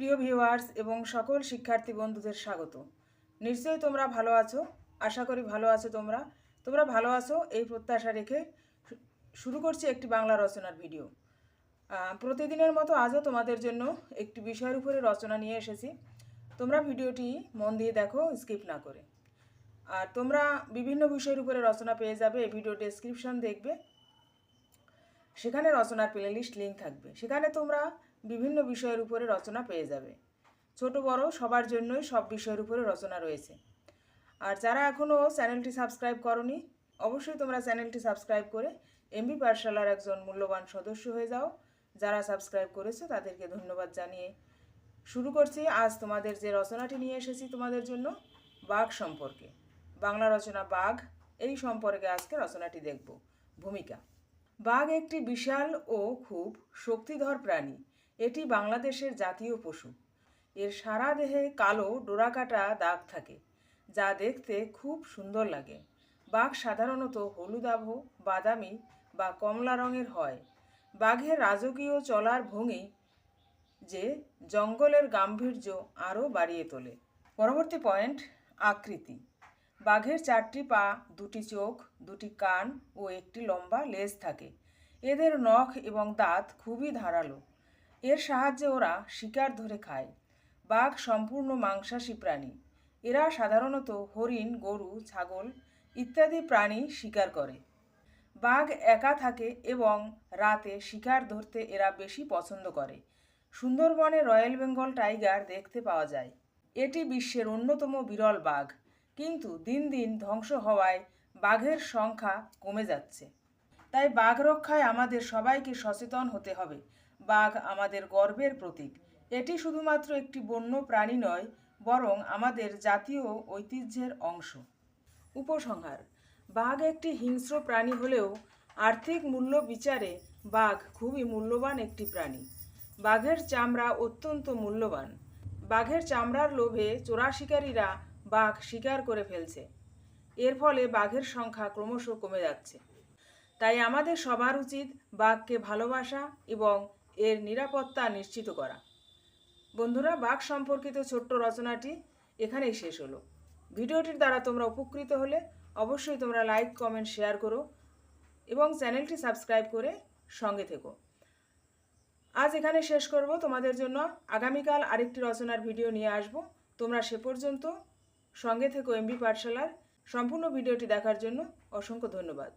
প্রিয় ভিউয়ার্স এবং সকল শিক্ষার্থী বন্ধুদের স্বাগত। নিশ্চয়ই তোমরা ভালো আছো? আশা করি ভালো আছো তোমরা। তোমরা ভালো আছো এই প্রত্যাশা রেখে শুরু করছি একটি বাংলা রচনার ভিডিও প্রতিদিনের মতো আজও তোমাদের জন্য একটি বিষয়ের উপরে রচনা নিয়ে এসেছি। তোমরা ভিডিওটি মন দিয়ে দেখো স্কিপ না করে। আর তোমরা বিভিন্ন বিষয়ের উপরে রচনা পেয়ে যাবে, এই ভিডিও ডেসক্রিপশন দেখবে। সেখানে রচনার প্লেলিস্ট লিঙ্ক থাকবে। সেখানে তোমরা বিভিন্ন বিষয়ের উপরে রচনা পেয়ে যাবে। ছোট, বড়, সবার জন্যই সব বিষয়ের উপরে রচনা রয়েছে। আর যারা এখনও চ্যানেলটি সাবস্ক্রাইব করনি, অবশ্যই তোমরা চ্যানেলটি সাবস্ক্রাইব করে এমবি পাঠশালার একজন মূল্যবান সদস্য হয়ে যাও। যারা সাবস্ক্রাইব করেছ, তাদেরকে ধন্যবাদ জানিয়ে শুরু করছি। আজ তোমাদের যে রচনাটি নিয়ে এসেছি তোমাদের জন্য, বাঘ সম্পর্কে। বাংলা রচনা বাঘ, এই সম্পর্কে আজকে রচনাটি দেখব। ভূমিকা। বাঘ একটি বিশাল ও খুব শক্তিধর প্রাণী। এটি বাংলাদেশের জাতীয় পশু। এর সারা দেহে কালো ডোরাকাটা দাগ থাকে, যা দেখতে খুব সুন্দর লাগে। বাঘ সাধারণত হলুদাভ বাদামি বা কমলা রঙের হয়। বাঘের রাজকীয় চলার ভঙ্গি যে জঙ্গলের গাম্ভীর্য আরও বাড়িয়ে তোলে। পরবর্তী পয়েন্ট, আকৃতি। বাঘের চারটি পা, দুটি চোখ, দুটি কান ও একটি লম্বা লেজ থাকে। এদের নখ এবং দাঁত খুবই ধারালো। এর সাহায্যে ওরা শিকার ধরে খায়। বাঘ সম্পূর্ণ মাংসাশী প্রাণী। এরা সাধারণত হরিণ, গরু, ছাগল ইত্যাদি প্রাণী শিকার করে। বাঘ একা থাকে এবং রাতে শিকার ধরতে এরা বেশি পছন্দ করে। সুন্দরবনে রয়্যাল বেঙ্গল টাইগার দেখতে পাওয়া যায়। এটি বিশ্বের অন্যতম বিরল বাঘ। কিন্তু দিন দিন ধ্বংস হওয়ায় বাঘের সংখ্যা কমে যাচ্ছে। তাই বাঘ রক্ষায় আমাদের সবাইকে সচেতন হতে হবে। বাঘ আমাদের গর্বের প্রতীক। এটি শুধুমাত্র একটি বন্য প্রাণী নয়, বরং আমাদের জাতীয় ঐতিহ্যের অংশ। উপসংহার। বাঘ একটি হিংস্র প্রাণী হলেও আর্থিক মূল্য বিচারে বাঘ খুবই মূল্যবান একটি প্রাণী। বাঘের চামড়া অত্যন্ত মূল্যবান। বাঘের চামড়ার লোভে চোরা শিকারীরা বাঘ শিকার করে ফেলছে। এর ফলে বাঘের সংখ্যা ক্রমশ কমে যাচ্ছে। তাই আমাদের সবার উচিত বাঘকে ভালোবাসা এবং এর নিরাপত্তা নিশ্চিত করা। বন্ধুরা, বাঘ সম্পর্কিত ছোট্ট রচনাটি এখানেই শেষ হলো। ভিডিওটির দ্বারা তোমরা উপকৃত হলে অবশ্যই তোমরা লাইক, কমেন্ট, শেয়ার করো এবং চ্যানেলটি সাবস্ক্রাইব করে সঙ্গে থেকো। আজ এখানে শেষ করব। তোমাদের জন্য আগামীকাল আরেকটি রচনার ভিডিও নিয়ে আসব। তোমরা সে পর্যন্ত সঙ্গে থেকে এমবি পাঠশালার সম্পূর্ণ ভিডিওটি দেখার জন্য অসংখ্য ধন্যবাদ।